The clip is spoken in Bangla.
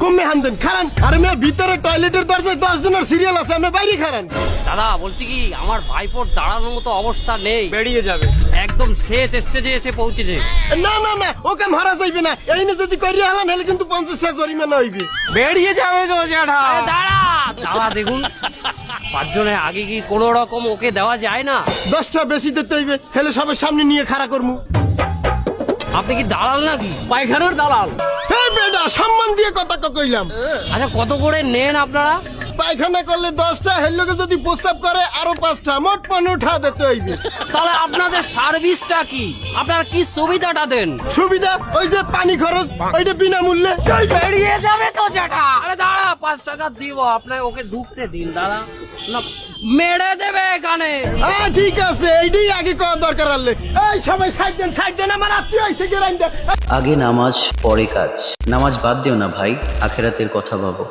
কমে হান দেন খারান আরে মেয়ে ভিতরে টয়লেটের দরজায় দশ জনের সিরিয়াল আছে আপনি বাইরে খারান। দাদা বলছি কি আমার ভাইপোর দাঁড়ানোর মতো অবস্থা নেই। বেরিয়ে যাবে। একদম শেষ স্টেজে এসে পৌঁছেছে। না না না ওকে মারা যাইবে না। এই নিয়ে যদি করিয়া হালান হলে কিন্তু পঞ্চাশ হাজার জরিমানা হইবে। বেরিয়ে যাবে তো জ্যাঠা। দাঁড়া দাঁড়া দেখুন। পাঁচজনের আগে কি কোনো রকম ওকে দেওয়া যায় না? দশটা বেশি দিতে হইবে হেলে সবার সামনে নিয়ে খাড়া করমু। আপনি কি দালাল নাকি? পায়খানার দালাল। সম্মান দিয়ে কথা কইলাম। আচ্ছা কত করে নেন আপনারা? পায়খানা করলে দশটা হেললোকে যদি প্রস্তাব করে আরও পাঁচটা মোট পনেরোটা দিতে হইবে। তাহলে আপনাদের সার্ভিসটা কি? আপনারা কি সুবিধাটা দেন? সুবিধা ওই যে পানি খরচ ওইটা বিনামূল্যে। বেরিয়ে যাবে তো দাঁড়া পাঁচ টাকা দিব আপনার ওকে ঢুকতে দিন দাঁড়া। না মেরে দেবে এখানে। হ্যাঁ ঠিক আছে এইটাই আগে করা দরকার আনলে এই সবাই সাইড দেন সাইড দেন আমার আত্মীয় এসে গেলাইন দেন। আগে নামাজ পরে কাজ। নামাজ বাদ দিও না ভাই আখেরাতের কথা ভাবো।